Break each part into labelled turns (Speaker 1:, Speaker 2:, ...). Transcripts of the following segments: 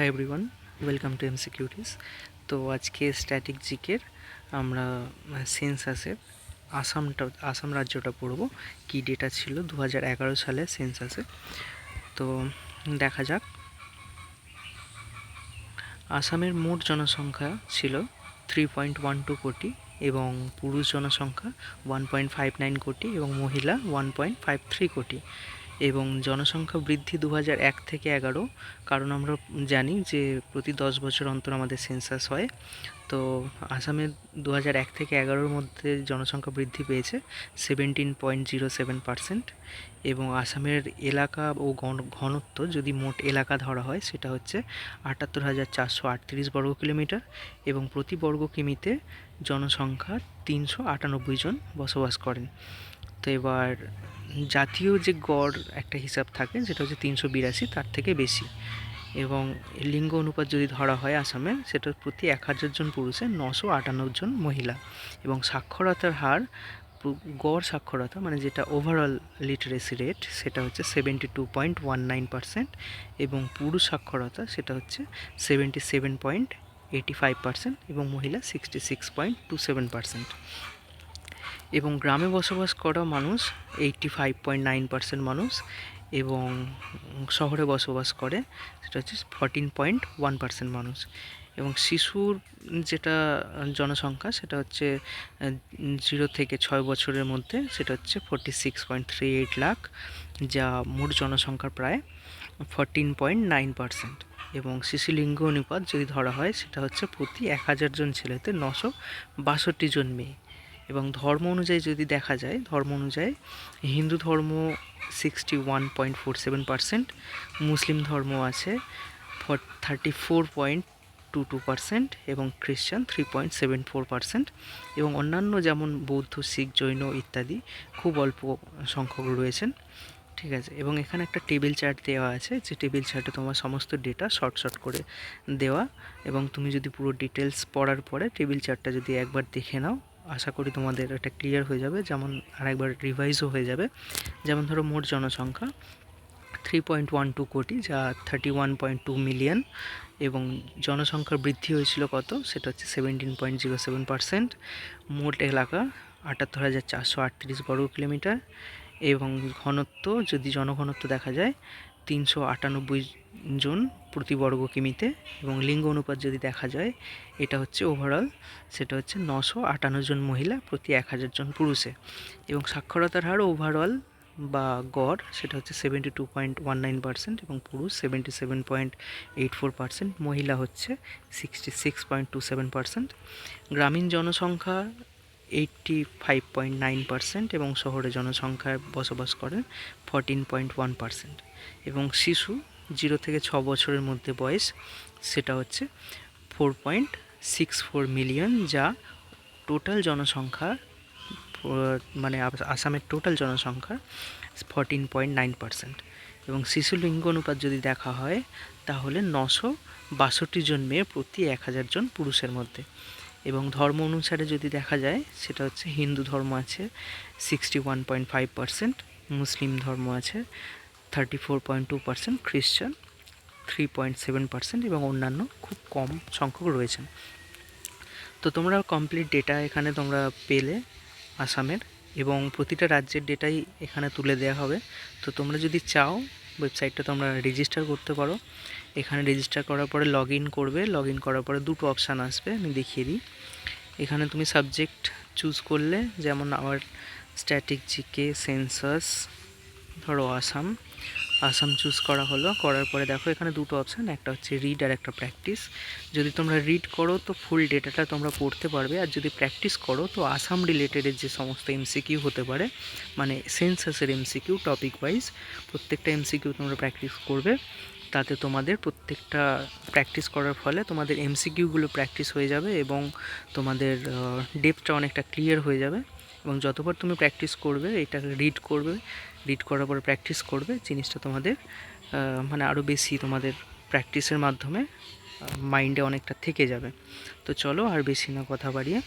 Speaker 1: High everyone welcome to এমসিকিউটিস তো আজকে স্ট্যাটিক জিকের আমরা সেন্সাসের আসামটা, আসাম রাজ্যটা পড়ব। কী ডেটা ছিল? দু হাজার এগারো সালে সেন্সাসে তো দেখা যাক। আসামের মোট জনসংখ্যা ছিল থ্রি পয়েন্ট ওয়ান টু কোটি এবং পুরুষ জনসংখ্যা ওয়ান পয়েন্ট ফাইভ নাইন কোটি এবং মহিলা ওয়ান পয়েন্ট ফাইভ থ্রি কোটি। এবং জনসংখ্যা বৃদ্ধি দু এক থেকে এগারো, কারণ আমরা জানি যে প্রতি দশ বছর অন্তর আমাদের সেন্সাস হয়। তো আসামে দু এক থেকে এগারোর মধ্যে জনসংখ্যা বৃদ্ধি পেয়েছে seventeen point zero seven percent এবং আসামের এলাকা ও ঘন- ঘনত্ব যদি মোট এলাকা ধরা হয়, সেটা হচ্ছে আটাত্তর হাজার চারশো আটত্রিশ বর্গ কিলোমিটার এবং প্রতি বর্গ কিমিতে জনসংখ্যা তিনশো আটানব্বই জন বসবাস করেন। তো এবার জাতীয় যে গড় একটা হিসাব থাকে সেটা হচ্ছে তিনশো বিরাশি, তার থেকে বেশি। এবং লিঙ্গ অনুপাত যদি ধরা হয় আসামে, সেটার প্রতি এক হাজার জন পুরুষে, নশো আটান্ন জন মহিলা। এবং সাক্ষরতার হার গড় সাক্ষরতা মানে যেটা ওভারঅল লিটারেসি রেট সেটা হচ্ছে seventy two point one nine percent এবং পুরুষ সাক্ষরতা, সেটা হচ্ছে seventy seven point eighty five percent এবং মহিলা sixty six point two seven percent এবং গ্রামে বসবাস করা মানুষ eighty five point nine percent মানুষ এবং শহরে বসবাস করে সেটা হচ্ছে ফর্টিন পয়েন্ট ওয়ান পার্সেন্ট মানুষ। এবং শিশুর যেটা জনসংখ্যা সেটা হচ্ছে জিরো থেকে ছয় বছরের মধ্যে সেটা হচ্ছে forty six point three eight lakh যা মোট জনসংখ্যার প্রায় ফরটিন পয়েন্ট নাইন পার্সেন্ট এবং শিশু লিঙ্গ অনুপাত যদি ধরা হয় সেটা হচ্ছে প্রতি এক হাজার জন ছেলেতে নশো বাষট্টি জন মেয়ে। এবং ধর্ম অনুযায়ী যদি দেখা যায়, ধর্ম অনুযায়ী হিন্দু ধর্ম sixty one point four seven percent মুসলিম ধর্ম আছে for thirty four point two two percent এবং Christian three point seven four percent এবং অন্যান্য যেমন বৌদ্ধ, শিখ, জৈন ইত্যাদি খুব অল্প সংখ্যক রয়েছেন। ঠিক আছে? এবং এখানে একটা টেবিল চার্ট দেওয়া আছে, যে টেবিল চার্টে তোমার সমস্ত ডেটা শর্ট শর্ট করে দেওয়া এবং তুমি যদি পুরো ডিটেলস পড়ার পরে টেবিল চার্টটা যদি একবার দেখে নাও আশা করি তোমাদের এটা ক্লিয়ার হয়ে যাবে। যেমন আরেকবার রিভাইজও হয়ে যাবে। যেমন ধরো মোট জনসংখ্যা থ্রি পয়েন্ট ওয়ান টু কোটি, যা thirty one point two million এবং জনসংখ্যার বৃদ্ধি হয়েছিল কত? সেটা হচ্ছে seventeen point zero seven percent মোট এলাকা আটাত্তর হাজার চারশো আটত্রিশ বর্গ কিলোমিটার এবং ঘনত্ব, যদি জনঘনত্ব দেখা যায়, তিনশো আটানব্বই জন প্রতি বর্গ কিমিতে এবং লিঙ্গ অনুপাত যদি দেখা যায়, এটা হচ্ছে ওভারঅল সেটা হচ্ছে নশো আটান্ন জন মহিলা প্রতি এক হাজার জন পুরুষে। এবং সাক্ষরতার হার ওভারঅল বা গড়, সেটা হচ্ছে seventy two point one nine percent এবং পুরুষ seventy seven point eight four percent মহিলা হচ্ছে sixty six point two seven percent গ্রামীণ জনসংখ্যা eighty five point nine percent এবং শহরে জনসংখ্যায় বসবাস করেন ফরটিন পয়েন্ট ওয়ান পার্সেন্ট এবং শিশু জিরো থেকে ছ বছরের মধ্যে বয়স, সেটা হচ্ছে four point six four million যা টোটাল জনসংখ্যা মানে আসামের টোটাল জনসংখ্যা ফরটিন পয়েন্ট নাইন পার্সেন্ট এবং শিশু লিঙ্গ অনুপাত যদি দেখা হয়, তাহলে নশো বাষট্টি জন মেয়ে প্রতি এক হাজার জন পুরুষের মধ্যে। এবং ধর্ম অনুসারে যদি দেখা যায়, সেটা হচ্ছে হিন্দু ধর্ম আছে sixty one point five percent মুসলিম ধর্ম আছে thirty four point two percent Christian three point seven percent এবং অন্যান্য খুব কম সংখ্যক রয়েছেন। তো তোমরা কমপ্লিট ডেটা এখানে তোমরা পেলে আসামের এবং প্রতিটা রাজ্যের ডেটাই এখানে তুলে দেওয়া হবে। তো তোমরা যদি চাও ওয়েবসাইটটা তোমরা রেজিস্টার করতে পারো। এখানে রেজিস্টার করার পরে লগ করবে। লগ করার পরে দুটো অপশান আসবে, আমি দেখিয়ে দিই। এখানে তুমি সাবজেক্ট চুজ করলে, যেমন আমার স্ট্যাটিক জিকে সেন্সাস ধরো আসাম। আসাম চুজ করা হলো, করার পরে দেখো এখানে দুটো অপশান একটা হচ্ছে রিড আর একটা প্র্যাকটিস যদি তোমরা রিড করো তো ফুল ডেটাটা তোমরা পড়তে পারবে, আর যদি প্র্যাকটিস করো তো আসাম রিলেটেডের যে সমস্ত এমসিকিউ হতে পারে মানে সেন্সাসের এমসিকিউ টপিক ওয়াইজ প্রত্যেকটা এমসিকিউ তোমরা প্র্যাকটিস করবে। তাতে তোমাদের প্রত্যেকটা প্র্যাকটিস করার ফলে তোমাদের এমসিকিউগুলো প্র্যাকটিস হয়ে যাবে এবং তোমাদের ডেপটা অনেকটা ক্লিয়ার হয়ে যাবে। এবং যতবার তুমি প্র্যাকটিস করবে, এটা রিড করবে। রিড করার পরে প্র্যাকটিস করবে, জিনিসটা তোমাদের মানে আরও বেশি তোমাদের প্র্যাকটিসের মাধ্যমে মাইন্ডে অনেকটা থেকে যাবে। তো চলো আর বেশি না কথা বাড়িয়ে।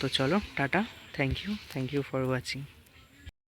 Speaker 1: তো চলো, tata. Thank you thank you for watching